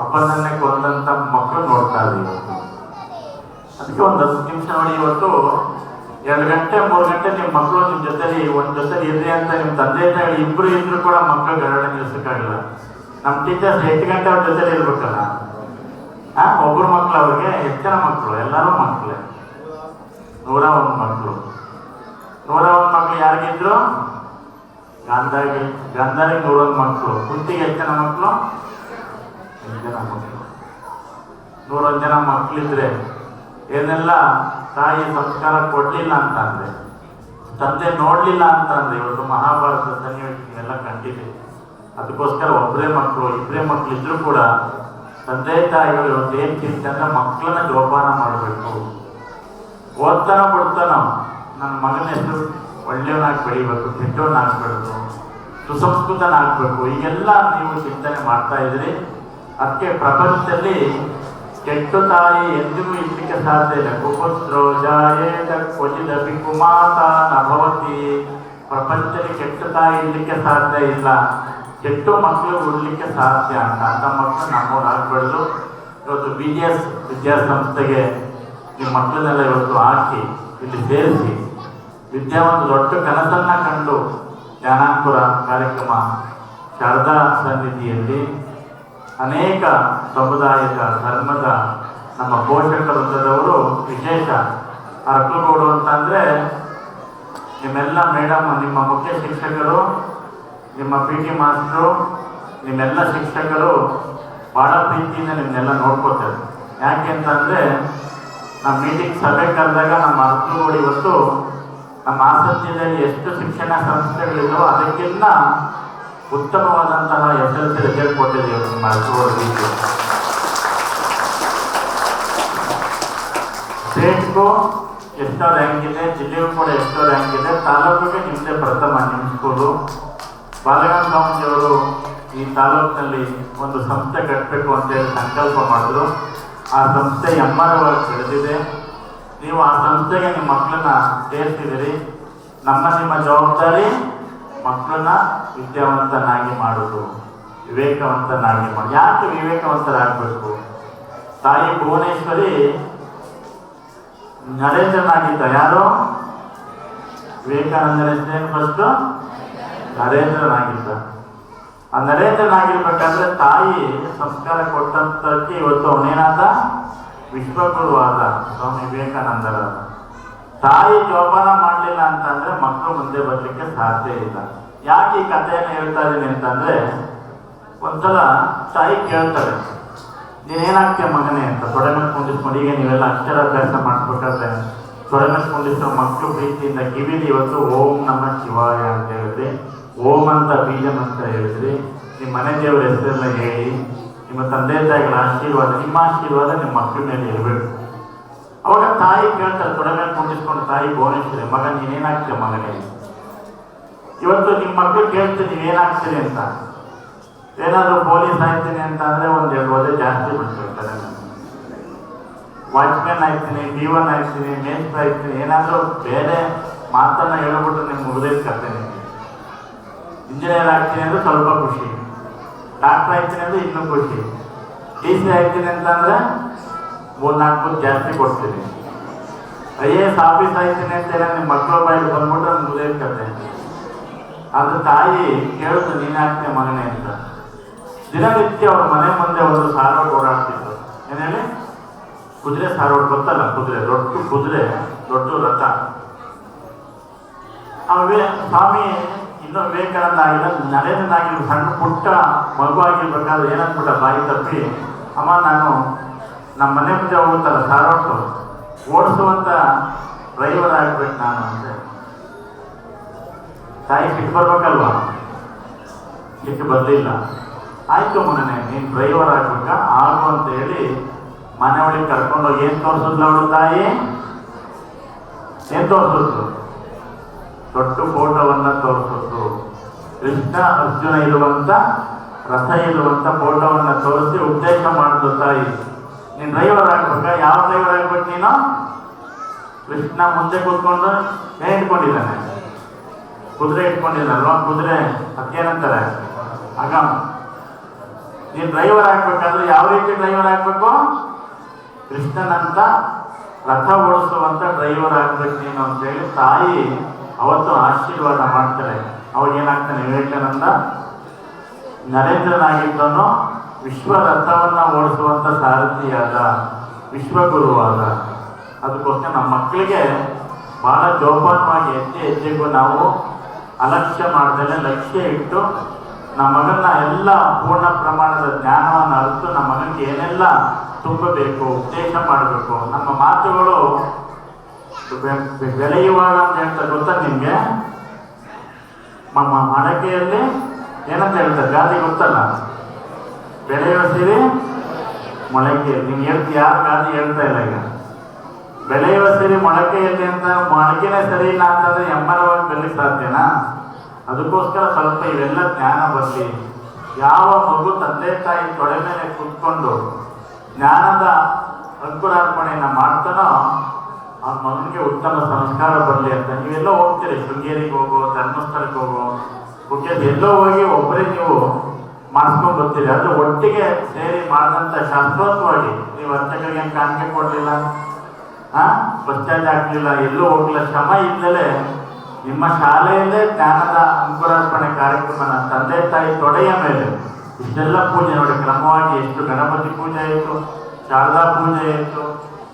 ಅಪ್ಪನನ್ನೇ ಕೊಂದಂತ ಮಕ್ಕಳು ನೋಡ್ತಾ ಇದೀವಿ ಅದಕ್ಕೆ ಒಂದು ಹತ್ತು ನಿಮಿಷ ನೋಡಿ ಇವತ್ತು ಎರಡು ಗಂಟೆ, ಮೂರು ಗಂಟೆ ನಿಮ್ಮ ಮಕ್ಕಳು ನಿಮ್ಮ ಜೊತೆಲಿ, ಒಂದು ಜೊತೆಲಿ ಇರ್ರಿ ಅಂತ ನಿಮ್ಮ ತಂದೆ ತಾಯಿ ಇಬ್ರು ಇದ್ರು ಕೂಡ ಮಕ್ಕಳು ಗರಡ ನಿಲ್ಸಕ್ಕಾಗಲ್ಲ. ನಮ್ಮ ಟೀಚರ್ಸ್ ಎಂಟು ಗಂಟೆ ಅವ್ರ ಜೊತೆಲಿ ಇರ್ಬೇಕಲ್ಲ? ಆ ಒಬ್ಬರು ಮಕ್ಕಳು ಅವ್ರಿಗೆ? ಹೆಚ್ಚಿನ ಮಕ್ಕಳು ಎಲ್ಲರೂ ಮಕ್ಕಳು ನೂರ ಒಂದು ಮಕ್ಕಳು ನೂರ ಒಂದು ಮಕ್ಕಳು ಯಾರಿಗಿದ್ರು? ಗಾಂಧಾರಿ ಗಾಂಧಾರಿ ನೂರೊಂದು ಮಕ್ಕಳು ಕುಂತಿಗೆ ಜನ ಮಕ್ಕಳು ಎಂಟು ಜನ ಮಕ್ಕಳು ನೂರೊಂದು ಜನ ಮಕ್ಕಳಿದ್ರೆ ಏನೆಲ್ಲ ತಾಯಿ ಸಂಸ್ಕಾರ ಕೊಡಲಿಲ್ಲ ಅಂತ ಅಂದ್ರೆ ತಂದೆ ನೋಡಲಿಲ್ಲ ಅಂತ ಅಂದ್ರೆ ಇವತ್ತು ಸನ್ನಿವೇಶ ಎಲ್ಲ ಕಂಡಿದೆ. ಅದಕ್ಕೋಸ್ಕರ ಒಬ್ಬರೇ ಮಕ್ಕಳು ಇಬ್ಬರೇ ಮಕ್ಕಳು ಇದ್ರು ಕೂಡ ತಂದೆ ತಾಯಿಗಳು ಏನ್ ಚಿಂತೆ ಅಂದ್ರೆ ಮಕ್ಕಳನ್ನ ಜೋಪಾನ ಮಾಡಬೇಕು. ಓದ್ತಾನ ಬಿಡ್ತಾನ ನನ್ನ ಮಗನ ಹೆಸರು ಒಳ್ಳೆಯವನಾಗಿ ಬೆಳಿಬೇಕು, ಕೆಟ್ಟವನಾಗ್ಬಾರ್ದು, ಸುಸಂಸ್ಕೃತನಾಗಬೇಕು ಈಗೆಲ್ಲ ನೀವು ಚಿಂತನೆ ಮಾಡ್ತಾ ಇದ್ರಿ ಅದಕ್ಕೆ ಪ್ರಪಂಚದಲ್ಲಿ ಕೆಟ್ಟ ತಾಯಿ ಎಂದಿಗೂ ಇರ್ಲಿಕ್ಕೆ ಸಾಧ್ಯ ಇಲ್ಲ. ಕುಪುತ್ರೋ ಜಾಯೇತ ಕೊಜಿದ ಕುಮಾತ ನಭವತಿ ಪ್ರಪಂಚದಲ್ಲಿ ಕೆಟ್ಟ ತಾಯಿ ಇರ್ಲಿಕ್ಕೆ ಸಾಧ್ಯ ಇಲ್ಲ. ಕೆಟ್ಟ ಮಕ್ಕಳು ಉಡ್ಲಿಕ್ಕೆ ಸಾಧ್ಯ ಅಂತ. ಅಂತ ಮಕ್ಕಳು ನಮ್ಮವ್ರು ಆಗ್ಬಾರ್ದು ಇವತ್ತು ಬಿ ಜಿ ಎಸ್ ವಿದ್ಯಾಸಂಸ್ಥೆಗೆ ಈ ಮಕ್ಕಳನ್ನೆಲ್ಲ ಇವತ್ತು ಹಾಕಿ, ಇಲ್ಲಿ ಸೇರಿಸಿ. ಒಂದು ದೊಡ್ಡ ಕನಸನ್ನು ಕಂಡು ಜ್ಞಾನಾಂಕುರ ಕಾರ್ಯಕ್ರಮ ಶಾರದಾ ಸನ್ನಿಧಿಯಲ್ಲಿ ಅನೇಕ ಸಮುದಾಯದ ಧರ್ಮದ, ನಮ್ಮ ಪೋಷಕ ವೃಂದದವರು ವಿಶೇಷ ಅರ್ಕಗೋಡು ಅಂತಂದರೆ ನಿಮ್ಮೆಲ್ಲ ಮೇಡಮ್, ನಿಮ್ಮ ಮುಖ್ಯ ಶಿಕ್ಷಕರು ನಿಮ್ಮ ಪಿ ಟಿ ಮಾಸ್ಟ್ರು, ನಿಮ್ಮೆಲ್ಲ ಶಿಕ್ಷಕರು ಭಾಳ ಪ್ರೀತಿಯಿಂದ ನಿಮ್ಮನ್ನೆಲ್ಲ ನೋಡ್ಕೋತಾರೆ ಯಾಕೆ ಅಂತಂದರೆ ನಮ್ಮ ಮೀಟಿಂಗ್ ಸಭೆ ಕರೆದಾಗ ನಮ್ಮ ಅರ್ಕುಗೌಡು ಇವತ್ತು ನಮ್ಮ ಆಸಕ್ತಿಯಲ್ಲಿ ಎಷ್ಟು ಶಿಕ್ಷಣ ಸಂಸ್ಥೆಗಳಿದ್ದಾವೋ ಅದಕ್ಕಿಂತ ಉತ್ತಮವಾದಂತಹ ಎಸ್ ಎಲ್ ಸಿ ರಿಸಲ್ಟ್ ಕೊಟ್ಟಿದ್ದೀವಿ ನಿಮ್ಮ ಅರ್ಥವಾಗಿ ಸ್ಟೇಟ್ಗೂ ಎಷ್ಟೋ ರ್ಯಾಂಕ್ ಇದೆ, ಜಿಲ್ಲೆಗೂ ಕೂಡ ಎಷ್ಟೋ ರ್ಯಾಂಕ್ ಇದೆ, ತಾಲೂಕಿಗೆ ನಿಮ್ಮದೇ ಪ್ರಥಮ ನಿಮ್ಮ ಸ್ಕೂಲು ಬಾಲಗಂಗ ಸ್ವಾಮಿಜಿಯವರು ಈ ತಾಲೂಕಿನಲ್ಲಿ ಒಂದು ಸಂಸ್ಥೆ ಕಟ್ಟಬೇಕು ಅಂತೇಳಿ ಸಂಕಲ್ಪ ಮಾಡಿದ್ರು. ಆ ಸಂಸ್ಥೆ ಎಮ್ಮರವಾಗಿ ಬೆಳೆದಿದೆ. ನೀವು ಆ ಸಂಸ್ಥೆಗೆ ನಿಮ್ಮ ಮಕ್ಕಳನ್ನ ಸೇರಿಸಿದಿರಿ ನಮ್ಮ ನಿಮ್ಮ ಜವಾಬ್ದಾರಿ ಮಕ್ಕಳನ್ನ ವಿದ್ಯಾವಂತನಾಗಿ ಮಾಡೋದು ವಿವೇಕವಂತನಾಗಿ ಮಾಡಿ, ಯಾಕೆ ವಿವೇಕವಂತರಾಗಬೇಕು? ತಾಯಿ ಭುವನೇಶ್ವರಿ ನರೇಂದ್ರನಾಗಿದ್ದ ಯಾರು? ವಿವೇಕಾನಂದ ಹೆಸರೇನು ಫಸ್ಟ್ ನರೇಂದ್ರನಾಗಿದ್ದ ಆ ನರೇಂದ್ರನಾಗಿರ್ಬೇಕಾದ್ರೆ ತಾಯಿ ಸಂಸ್ಕಾರ ಕೊಟ್ಟಂತಕ್ಕೆ ಇವತ್ತು ಅವನೇನಾದ? ವಿಶ್ವಗುರುವಾದ ಸ್ವಾಮಿ ವಿವೇಕಾನಂದರ ತಾಯಿ ಜೋಪಾನ ಮಾಡಲಿಲ್ಲ ಅಂತಂದ್ರೆ ಮಕ್ಕಳು ಮುಂದೆ ಬರಲಿಕ್ಕೆ ಸಾಧ್ಯ ಇಲ್ಲ. ಯಾಕೆ ಈ ಕಥೆಯನ್ನು ಹೇಳ್ತಾ ಇದ್ದೀನಿ ಅಂತಂದ್ರೆ, ಒಂದ್ಸಲ ತಾಯಿ ಕೇಳ್ತಾರೆ, ನೀನೇನಾಗ್ತೀಯ ಮಗನೇ ಅಂತ? ತೊಡೆ ಮೇಲೆ ಕುಂದಿಸ್ಕೊಂಡು, ಈಗ ನೀವೆಲ್ಲ ಅಕ್ಷರಾಭ್ಯಾಸ ಮಾಡಿಸ್ಬೇಕಾದ್ರೆ ತೊಡೆ ಮೇಲೆ ಕುಂದಿಸೋ ಮಕ್ಕಳು ಪ್ರೀತಿಯಿಂದ ಕಿವಿಲಿ ಇವತ್ತು ಓಂ ನಮ್ಮ ಶಿವಾಯ ಅಂತ ಹೇಳಿದ್ರಿ ಓಂ ಅಂತ ಬೀಜಂ ಅಂತ ಹೇಳಿದ್ರಿ. ನಿಮ್ಮ ಮನೆ ದೇವರ ಹೆಸರೆಲ್ಲ ಹೇಳಿ, ನಿಮ್ಮ ತಂದೆ ತಾಯಿಗಳ ಆಶೀರ್ವಾದ, ನಿಮ್ಮ ಆಶೀರ್ವಾದ ನಿಮ್ಮ ಮಕ್ಕಳ ಮೇಲೆ ಇರಬೇಕು. ಅವಾಗ ತಾಯಿ ಕೇಳ್ತಾರೆ ತೊಡೆ ಮೇಲೆ ಕುಂದಿಸ್ಕೊಂಡು ತಾಯಿ ಭುವನೇಶ್ವರಿ, ಮಗ ನೀನೇನಾಗ್ತೀಯ ಮಗನೇ? ಇವತ್ತು ನಿಮ್ಮ ಮಕ್ಕಳು ಕೇಳ್ತೀನಿ ನೀವೇನಾಗ್ತೀರಿ ಅಂತ? ಏನಾದರೂ ಪೊಲೀಸ್ ಆಯ್ತೀನಿ ಅಂತ ಅಂದರೆ ಒಂದು ಎರಡು ಒದೆ ಜಾಸ್ತಿ ಬಿಡ್ತಾರೆ ವಾಚ್ಮ್ಯಾನ್ ಆಯ್ತೀನಿ, ಡಿ ಒನ್ ಆಯ್ತೀನಿ ಮೇಸ್ಟ್ರ್ ಆಯ್ತೀನಿ, ಏನಾದರೂ ಬೇರೆ ಮಾತನ್ನು ಹೇಳ್ಬಿಟ್ಟು ನಿಮ್ಗೆ ನಿಮಗೆ ಇಂಜಿನಿಯರ್ ಆಗ್ತೀನಿ ಅಂದ್ರೆ ಸ್ವಲ್ಪ ಖುಷಿ. ಡಾಕ್ಟರ್ ಆಗ್ತೀನಿ ಅಂದ್ರೆ ಇನ್ನೂ ಖುಷಿ. ಡಿ ಸಿ ಆಗ್ತೀನಿ ಅಂತಂದ್ರೆ ಮೂರ್ನಾಲ್ಕು ಮಂದಿ ಜಾಸ್ತಿ ಕೊಡ್ತೀನಿ. ಐ ಎ ಎಸ್ ಆಫೀಸ್ ಆಗ್ತೀನಿ ಅಂತ ಹೇಳಿ ನಿಮ್ಮ ಮಕ್ಕಳ ಬಂದ್ಬಿಟ್ಟು ಬಂದ್ಬಿಟ್ರೆ ಕತೆ ಅದು ತಾಯಿ ಕೇಳಿದ್ರು ನೀನು ಆಗ್ತೀನಿ ಮಗನೇ ಅಂತ. ದಿನನಿತ್ಯ ಅವ್ರ ಮನೆ ಮುಂದೆ ಒಂದು ಸಾರೋ ಓಡಾಡ್ತಿದ್ರು ಏನ್ ಹೇಳಿ? ಕುದುರೆ ಸಾರೋಡ್ ಗೊತ್ತಲ್ಲ ಕುದುರೆ, ದೊಡ್ಡ ಕುದುರೆ, ದೊಡ್ಡ ರಥ. ಅವೇ ಸ್ವಾಮಿ ಇನ್ನೂ ವಿವೇಕಾನಂದ ಆಗಿಲ್ಲ ನರೇಂದ್ರನಾಗಿರೋ ಸಣ್ಣ ಪುಟ್ಟ ಮಗು ಆಗಿರ್ಬೇಕಾದ್ರೆ ಏನಂದ್ಬಿಟ್ಟ ಬಾಯಿ ತಪ್ಪಿ? ಅಮ್ಮ, ನಾನು ನಮ್ಮ ಮನೆ ಮುಂದೆ ಹೋಗುತ್ತಲ್ಲ ಸಾರೋಟು ಓಡಿಸುವಂತ ಡ್ರೈವರ್ ಆಗ್ಬೇಕು ನಾನು ಅಂತ. ತಾಯಿ ಸಿಟ್ಟು ಬರ್ಬೇಕಲ್ವಾ? ಸಿಟ್ಟು ಬರಲಿಲ್ಲ. ಆಯ್ತು ಮಗನೇ, ನೀನು ಡ್ರೈವರ್ ಆಗ್ಬೇಕಾ? ಆಗು ಅಂತ ಹೇಳಿ ಮನೆ ಒಳಗೆ ಕರ್ಕೊಂಡೋಗಿ ಏನ್ ತೋರಿಸಿದ್ಲು ಅವಳು ತಾಯಿ? ಏನು ತೋರಿಸಿದ್ರು ದೊಡ್ಡ ಫೋಟೋವನ್ನು ತೋರಿಸಿದ್ರು ಕೃಷ್ಣ, ಅರ್ಜುನ ಇರುವಂತ, ರಥ ಇರುವಂತ ಫೋಟೋವನ್ನು ತೋರಿಸಿ ಉದ್ದೇಶ ಮಾಡಿದ್ರು ತಾಯಿ. ನೀನ್ ಡ್ರೈವರ್ ಆಗ್ಬೇಕಾ? ಯಾವ ಡ್ರೈವರ್ ಆಗ್ಬೇಕು ನೀನು? ಕೃಷ್ಣ ಮುಂದೆ ಕೂತ್ಕೊಂಡು ಏನ್ ಇಟ್ಕೊಂಡಿದ್ದಾನೆ ಕುದುರೆ ಇಟ್ಕೊಂಡಿದ್ದಾನಲ್ವಾ ಕುದುರೆ ಅದಕ್ಕೇನಂತಾರೆ ಅಗಮ್ ನೀನ್ ಡ್ರೈವರ್ ಆಗ್ಬೇಕಾದ್ರೆ ಯಾವ ರೀತಿ ಡ್ರೈವರ್ ಆಗ್ಬೇಕು? ಕೃಷ್ಣನಂತ ರಥ ಓಡಿಸುವಂತ ಡ್ರೈವರ್ ಆಗ್ಬೇಕು ನೀನು ಅಂತ ಹೇಳಿ ತಾಯಿ ಅವತ್ತು ಆಶೀರ್ವಾದ ಮಾಡ್ತಾರೆ. ಅವಾಗ ಏನಾಗ್ತಾನೆ ವಿವೇಕಾನಂದ ನರೇಂದ್ರನಾಗಿದ್ದನು ವಿಶ್ವ ರಥವನ್ನ ಓಡಿಸುವಂತ ಸಾರಥಿಯಾದ ವಿಶ್ವಗುರುವಾದ. ಅದಕ್ಕೋಸ್ಕರ ನಮ್ಮ ಮಕ್ಕಳಿಗೆ ಬಹಳ ಜೋಪಾನವಾಗಿ ಹೆಜ್ಜೆ ಹೆಜ್ಜೆಗೂ ನಾವು ಅಲಕ್ಷ್ಯ ಮಾಡ್ದಲೆ ಲಕ್ಷ್ಯ ಇಟ್ಟು ನಮ್ಮ ಮಗನ ಎಲ್ಲ ಪೂರ್ಣ ಪ್ರಮಾಣದ ಜ್ಞಾನವನ್ನು ಅರಿತು ನಮ್ಮ ಮಗನಿಗೆ ಏನೆಲ್ಲ ತುಂಬಬೇಕು ಉದ್ದೇಶ ಮಾಡಬೇಕು, ನಮ್ಮ ಮಾತುಗಳು ಬೆಳೆಯುವಾಗ ಅಂತ ಹೇಳ್ತಾರೆ ಗೊತ್ತಾ ನಿಮ್ಗೆ? ನಮ್ಮ ಮಡಕೆಯಲ್ಲಿ ಏನಂತ ಹೇಳ್ತಾರೆ? ಗಾದೆ ಗೊತ್ತಲ್ಲ? ಬೆಳೆಯುವ ಸಿರಿ ಮೊಳಕೆ ನೀನು ಹೇಳ್ತಿ, ಯಾರು ಗಾದೆ ಹೇಳ್ತಾ ಇಲ್ಲ ಈಗ? ಬೆಳೆಯುವ ಸಿರಿ ಮೊಳಕೆಯಲ್ಲಿ ಅಂತ ಮೊಳಕೆನೇ ಸರಿ ಇಲ್ಲ ಅಂತಂದ್ರೆ ಎಮ್ಮರವಾಗಿ ಬೆಳಿಕ್ ಸಾಧ್ಯನಾ? ಅದಕ್ಕೋಸ್ಕರ ಸ್ವಲ್ಪ ಇವೆಲ್ಲ ಜ್ಞಾನ ಬರಲಿ. ಯಾವ ಮಗು ತಂದೆ ತಾಯಿ ತೊಡೆ ಮೇಲೆ ಕುತ್ಕೊಂಡು ಜ್ಞಾನದ ಅಂಕುರಾರ್ಪಣೆಯನ್ನ ಮಾಡ್ತಾನೋ ಆ ಮಗನಿಗೆ ಉತ್ತಮ ಸಂಸ್ಕಾರ ಬರಲಿ ಅಂತ ನೀವೆಲ್ಲೋ ಹೋಗ್ತೀರಿ, ಶೃಂಗೇರಿಗೆ ಹೋಗೋ, ಧರ್ಮಸ್ಥಳಕ್ಕೆ ಹೋಗೋ ಮುಖ್ಯ ಎಲ್ಲೋ ಹೋಗಿ ಒಬ್ಬರೇ ನೀವು ಮಾಡಿಸ್ಕೊಂಡು ಬರ್ತೀರಿ. ಅದು ಒಟ್ಟಿಗೆ ಸೇರಿ ಮಾಡಿದಂಥ ಶಾಶ್ವತವಾಗಿ ನೀವು ಅರ್ಚಕರಿಗೆ ಕಾಣಿಕೆ ಕೊಡಲಿಲ್ಲ ಹಾಂ ಬಸ್ ಆಗಲಿಲ್ಲ ಎಲ್ಲೂ ಹೋಗಲಿಲ್ಲ. ಶ್ರಮ ಇಲ್ಲದೆ ನಿಮ್ಮ ಶಾಲೆಯಲ್ಲೇ ಜ್ಞಾನದ ಅಂಕುರಾರ್ಪಣೆ ಕಾರ್ಯಕ್ರಮನ ತಂದೆ ತಾಯಿ ತೊಡೆಯ ಮೇಲೆ ಇಷ್ಟೆಲ್ಲ ಪೂಜೆ ನೋಡಿ, ಕ್ರಮವಾಗಿ ಎಷ್ಟು ಗಣಪತಿ ಪೂಜೆ ಆಯಿತು, ಶಾರದಾ ಪೂಜೆ ಇತ್ತು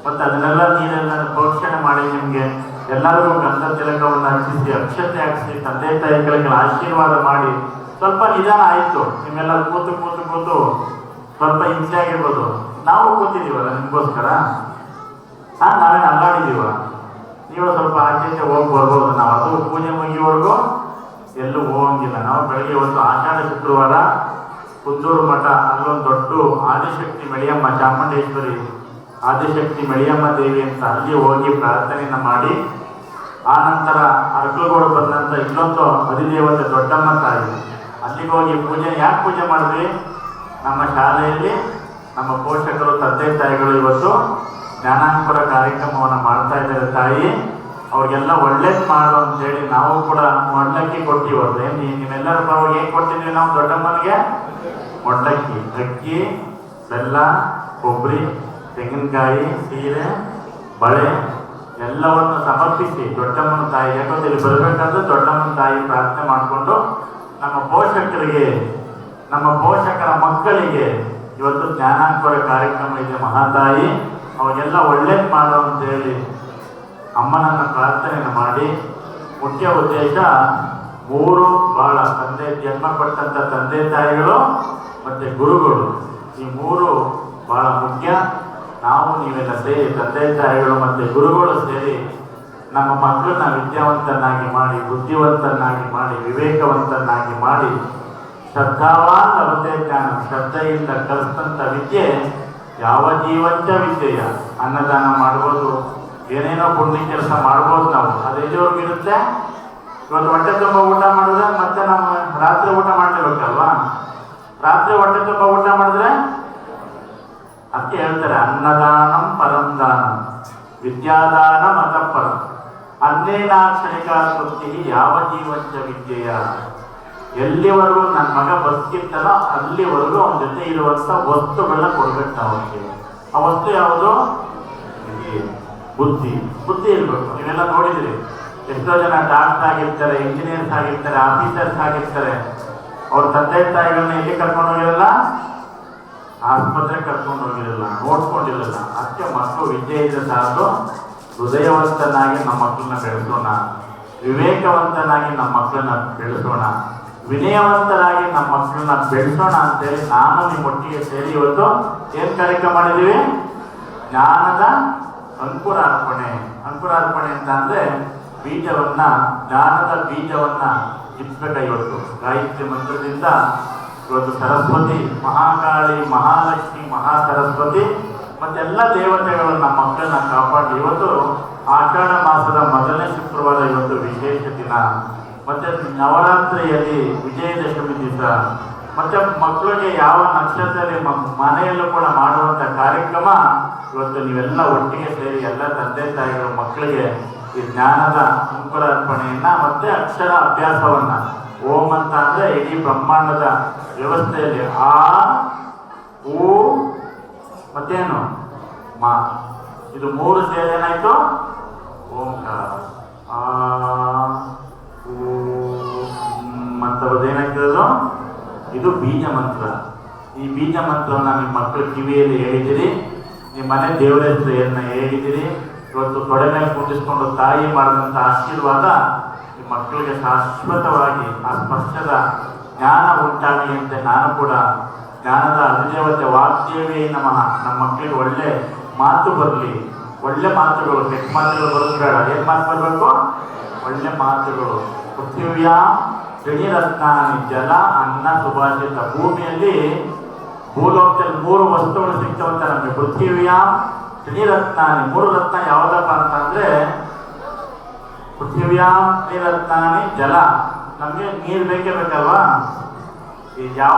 ಮತ್ತು ಅದನ್ನೆಲ್ಲ ನೀರೆಲ್ಲ ಪೋಷಣೆ ಮಾಡಿ ನಿಮಗೆ ಎಲ್ಲರಿಗೂ ಗಂಧ ತಿಲಕವನ್ನು ಹಚ್ಚಿಸಿ, ಅಕ್ಷತೆ ಹಾಕಿಸಿ, ತಂದೆ ತಾಯಿಗಳಿಗೆ ಆಶೀರ್ವಾದ ಮಾಡಿ, ಸ್ವಲ್ಪ ನಿಧಾನ ಆಯಿತು. ನಿಮ್ಮೆಲ್ಲ ಕೂತು ಕೂತು ಕೂತು ಸ್ವಲ್ಪ ಹಿಂಸೆ ಆಗಿರ್ಬೋದು. ನಾವು ಕೂತಿದ್ದೀವಲ್ಲ ನಿಮಗೋಸ್ಕರ? ಹಾ ನಾವೇನು ಅಲ್ಲಾಡಿದ್ದೀವ. ನೀವು ಸ್ವಲ್ಪ ಆಚೆ ಹೋಗಿ ಬರ್ಬೋದು. ನಾವು ಅದು ಪೂಜೆ ಮುಗಿಯುವವರೆಗೂ ಎಲ್ಲೂ ಹೋಗಂಗಿಲ್ಲ. ನಾವು ಬೆಳಗ್ಗೆ ಒಂದು ಆಷಾಢ ಶುಕ್ರವಾರ ಕುಂದೂರು ಮಠ, ಅಲ್ಲೊಂದು ದೊಡ್ಡ ಆದಿಶಕ್ತಿ ಮೆಳಿಯಮ್ಮ ಚಾಮುಂಡೇಶ್ವರಿ ಆದಿಶಕ್ತಿ ಮಳಿಯಮ್ಮ ದೇವಿ ಅಂತ ಅಲ್ಲಿ ಹೋಗಿ ಪ್ರಾರ್ಥನೆಯನ್ನು ಮಾಡಿ, ಆ ನಂತರ ಅರ್ಕಲಗೋಡು ಬಂದಂಥ ಇನ್ನೊಂದು ಅಧಿದೇವತೆ ದೊಡ್ಡಮ್ಮ ತಾಯಿ. ಅಲ್ಲಿಗೆ ಹೋಗಿ ಪೂಜೆ, ಯಾಕೆ ಪೂಜೆ ಮಾಡಿದ್ವಿ ನಮ್ಮ ಶಾಲೆಯಲ್ಲಿ ನಮ್ಮ ಪೋಷಕರು, ತಂದೆ ತಾಯಿಗಳು ಇವತ್ತು ಜ್ಞಾನಾಂಕುರ ಕಾರ್ಯಕ್ರಮವನ್ನು ಮಾಡ್ತಾ ಇದ್ದಾರೆ ತಾಯಿ. ಅವ್ರಿಗೆಲ್ಲ ಒಳ್ಳೇದು ಮಾಡು ಅಂತೇಳಿ ನಾವು ಕೂಡ ಮೊಂಡಕ್ಕಿ ಕೊಟ್ಟಿವಿ ಏನು ನೀವೆಲ್ಲರ ಪರವಾಗಿ ಏನು ಕೊಟ್ಟಿದ್ವಿ ನಾವು ದೊಡ್ಡಮ್ಮನಿಗೆ? ಮೊಂಡಕ್ಕಿ, ಅಕ್ಕಿ, ಬೆಲ್ಲ, ಕೊಬ್ಬರಿ ತೆಂಗಿನಕಾಯಿ, ಸೀರೆ, ಬಳೆ ಎಲ್ಲವನ್ನು ಸಮರ್ಪಿಸಿ ದೊಡ್ಡಮ್ಮನ ತಾಯಿ ಯಾಕಂದ್ರೆ ಇಲ್ಲಿ ಬರಬೇಕಾದ್ರೆ ದೊಡ್ಡಮ್ಮನ ತಾಯಿ ಪ್ರಾರ್ಥನೆ ಮಾಡಿಕೊಂಡು ನಮ್ಮ ಪೋಷಕರಿಗೆ, ನಮ್ಮ ಪೋಷಕರ ಮಕ್ಕಳಿಗೆ ಇವತ್ತು ಜ್ಞಾನಾಂಕುರ ಕಾರ್ಯಕ್ರಮ ಇದೆ. ಮಹಾತಾಯಿ, ಅವಾಗೆಲ್ಲ ಒಳ್ಳೇದು ಮಾಡು ಅಂತೇಳಿ ಅಮ್ಮನನ್ನ ಪ್ರಾರ್ಥನೆಯನ್ನು ಮಾಡಿ. ಮುಖ್ಯ ಉದ್ದೇಶ ಮೂರು ಬಹಳ ತಂದೆ, ಜನ್ಮ ಕೊಟ್ಟಂಥ ತಂದೆ ತಾಯಿಗಳು ಮತ್ತೆ ಗುರುಗಳು. ಈ ಮೂರು ಬಹಳ ಮುಖ್ಯ. ನಾವು ನೀವೆಲ್ಲ ಸೇರಿ ತಂದೆ ತಾಯಿಗಳು ಮತ್ತೆ ಗುರುಗಳು ಸೇರಿ ನಮ್ಮ ಮಕ್ಕಳನ್ನ ವಿದ್ಯಾವಂತನಾಗಿ ಮಾಡಿ ಬುದ್ಧಿವಂತನಾಗಿ ಮಾಡಿ ವಿವೇಕವಂತನಾಗಿ ಮಾಡಿ ಶ್ರದ್ಧಾವಾದ ಜ್ಞಾನ, ಶ್ರದ್ಧೆಯಿಂದ ಕಲಿಸಿದಂಥ ವಿದ್ಯೆ ಯಾವ ಜೀವಂತ ವಿದ್ಯೆಯ? ಅನ್ನದಾನ ಮಾಡ್ಬೋದು, ಏನೇನೋ ಪುಣ್ಯ ಕೆಲಸ ಮಾಡ್ಬೋದು ನಾವು. ಅದು ಎಲ್ಲಿವರೆಗೂ ಇವತ್ತು ಹೊಟ್ಟೆ ತುಂಬ ಊಟ ಮಾಡಿದ್ರೆ ಮತ್ತೆ ನಾವು ರಾತ್ರಿ ಊಟ ಮಾಡಲೇಬೇಕಲ್ವಾ ರಾತ್ರಿ ಹೊಟ್ಟೆ ತುಂಬ ಊಟ ಮಾಡಿದ್ರೆ ಅದಕ್ಕೆ ಹೇಳ್ತಾರೆ ಅನ್ನದಾನಂ ಪರಂದಾನಂ ವಿದ್ಯಾದಾನ ಮತಪರ ಅನ್ನೇನಾಕ್ಷಣಿಕ ತೃಪ್ತಿ ಯಾವ ಜೀವಂತ ವಿದ್ಯೆಯ? ಎಲ್ಲಿವರೆಗೂ ನನ್ನ ಮಗ ಬದುಕಿರ್ತಾನೋ ಅಲ್ಲಿವರೆಗೂ ಅವನ ಜೊತೆ ಇರುವಂತ ವಸ್ತುಗಳನ್ನ ಕೊಡ್ಬೇಕು ಅವನಿಗೆ. ಆ ವಸ್ತು ಯಾವುದು. ಬುದ್ಧಿ. ಬುದ್ಧಿ ಇರಬೇಕು. ನೀವೆಲ್ಲ ನೋಡಿದಿರಿ. ಎಷ್ಟೋ ಜನ ಡಾಕ್ಟರ್ ಆಗಿರ್ತಾರೆ, ಇಂಜಿನಿಯರ್ಸ್ ಆಗಿರ್ತಾರೆ, ಆಫೀಸರ್ಸ್ ಆಗಿರ್ತಾರೆ. ಅವ್ರ ತಂದೆ ತಾಯಿಗಳನ್ನ ಎಲ್ಲಿ ಕರ್ಕೊಂಡು ಹೋಗಿರಲ್ಲ ಆಸ್ಪತ್ರೆ ಕರ್ಕೊಂಡು ಹೋಗಿರಲ್ಲ, ನೋಡ್ಕೊಂಡಿರಲ್ಲ. ಅದಕ್ಕೆ ಮಕ್ಕಳು ವಿದ್ಯೆಯಿಂದ ಸಾಕು. ಹೃದಯವಂತನಾಗಿ ನಮ್ಮ ಮಕ್ಕಳನ್ನ ಬೆಳೆಸೋಣ. ವಿವೇಕವಂತನಾಗಿ ನಮ್ಮ ಮಕ್ಕಳನ್ನ ಬೆಳೆಸೋಣ. ವಿನಯವಂತರಾಗಿ ನಮ್ಮ ಮಕ್ಕಳನ್ನ ಬೆಳೆಸೋಣ ಅಂತೇಳಿ ನಾನು ನಿಮ್ಮ ಒಟ್ಟಿಗೆ ಸೇರಿ ಇವತ್ತು ಏನ್ ಕಾರ್ಯಕ್ರಮ ಮಾಡಿದೀವಿ ಜ್ಞಾನದ ಅಂಕುರಾರ್ಪಣೆ. ಅಂಕುರಾರ್ಪಣೆ ಅಂತ ಅಂದ್ರೆ ಬೀಜವನ್ನ, ಜ್ಞಾನದ ಬೀಜವನ್ನ ಇಟ್ಬೇಕ ಇವತ್ತು? ಗಾಯತ್ರಿ ಮಂತ್ರದಿಂದ ಇವತ್ತು ಸರಸ್ವತಿ, ಮಹಾಕಾಳಿ, ಮಹಾಲಕ್ಷ್ಮಿ ಮಹಾ ಸರಸ್ವತಿ ಮತ್ತೆಲ್ಲ ದೇವತೆಗಳು ನಮ್ಮ ಮಕ್ಕಳನ್ನ ಕಾಪಾಡಿ. ಇವತ್ತು ಆಷಾಢ ಮಾಸದ ಮೊದಲನೇ ಶುಕ್ರವಾರ ಇವತ್ತು ವಿಶೇಷ ದಿನ. ಮತ್ತೆ ನವರಾತ್ರಿಯಲ್ಲಿ ವಿಜಯದಶಮಿ ದಿವಸ. ಮತ್ತೆ ಮಕ್ಕಳಿಗೆ ಯಾವ ನಕ್ಷತ್ರದಲ್ಲಿ ಮ- ಮನೆಯಲ್ಲೂ ಕೂಡ ಮಾಡುವಂತ ಕಾರ್ಯಕ್ರಮ ಇವತ್ತು ನೀವೆಲ್ಲ ಒಟ್ಟಿಗೆ ಸೇರಿ ಎಲ್ಲ ತಂದೆ ತಾಯಿಗಳು ಮಕ್ಕಳಿಗೆ ಈ ಜ್ಞಾನದ ಅಂಕುರಾರ್ಪಣೆಯನ್ನ ಮತ್ತೆ ಅಕ್ಷರ ಅಭ್ಯಾಸವನ್ನ ಓಂ ಅಂತ ಅಂದ್ರೆ ಇಡೀ ಬ್ರಹ್ಮಾಂಡದ ವ್ಯವಸ್ಥೆಯಲ್ಲಿ ಆ ಓ ಮತ್ತೇನು? ಮಾ. ಇದು ಮೂರು ಸೇರಿ ಏನಾಯ್ತು? ಓಂಕಾರ. ಆ ಅಂತ ಇದು ಬೀಜ ಮಂತ್ರ. ಈ ಬೀಜ ಮಂತ್ರವನ್ನ ನಿಮ್ಮ ಮಕ್ಕಳ ಕಿವಿಯಲ್ಲಿ ಹೇಳಿದಿರಿ ನಿಮ್ಮ ಮನೆ ದೇವರ ಹೆಸರು ಹೇಳಿದಿರಿ ಇವತ್ತು ತೊಡೆ ಮೇಲೆ ಕುಂದಿಸ್ಕೊಂಡು ತಾಯಿ ಮಾಡಿದಂಥ ಆಶೀರ್ವಾದ ಮಕ್ಕಳಿಗೆ ಶಾಶ್ವತವಾಗಿ ಆ ಸ್ಪರ್ಶದ ಜ್ಞಾನ ಉಂಟಾಗಲಿ ಅಂತ ನಾನು ಕೂಡ ಜ್ಞಾನದ ಅಧಿದೇವತೆ ವಾಗ್ದೇವಿ ನಮಃ ನಮ್ಮ ಮಕ್ಕಳಿಗೆ ಒಳ್ಳೆ ಮಾತು ಬರಲಿ. ಒಳ್ಳೆ ಮಾತುಗಳು, ಕೆಟ್ಟ ಮಾತುಗಳು ಬರೋದು ಬೇಡ. ಏನು ಮಾತು ಬರಬೇಕು? ಒಳ್ಳೆ ಮಾತುಗಳು. ಪೃಥ್ವಿಯ ತ್ರಿಣಿರತ್ನಾನಿ ಜಲ, ಅನ್ನ, ಸುಭಾಷಿತ ಭೂಮಿಯಲ್ಲಿ ಭೂಲೋಕದಲ್ಲಿ ಮೂರು ವಸ್ತುಗಳು ಸಿಗ್ತವಂತ ನಮಗೆ. ಪೃಥ್ವಿಯ ತ್ರಿಣಿರತ್ನಾನಿ ಮೂರು ರತ್ನ ಯಾವುದಪ್ಪ ಅಂತಂದ್ರೆ ಪೃಥ್ವಿಯ ತ್ರಿರತ್ನಾನಿ ಜಲ. ನಮಗೆ ನೀರು ಬೇಕೇ ಬೇಕಲ್ವಾ? ಯಾವ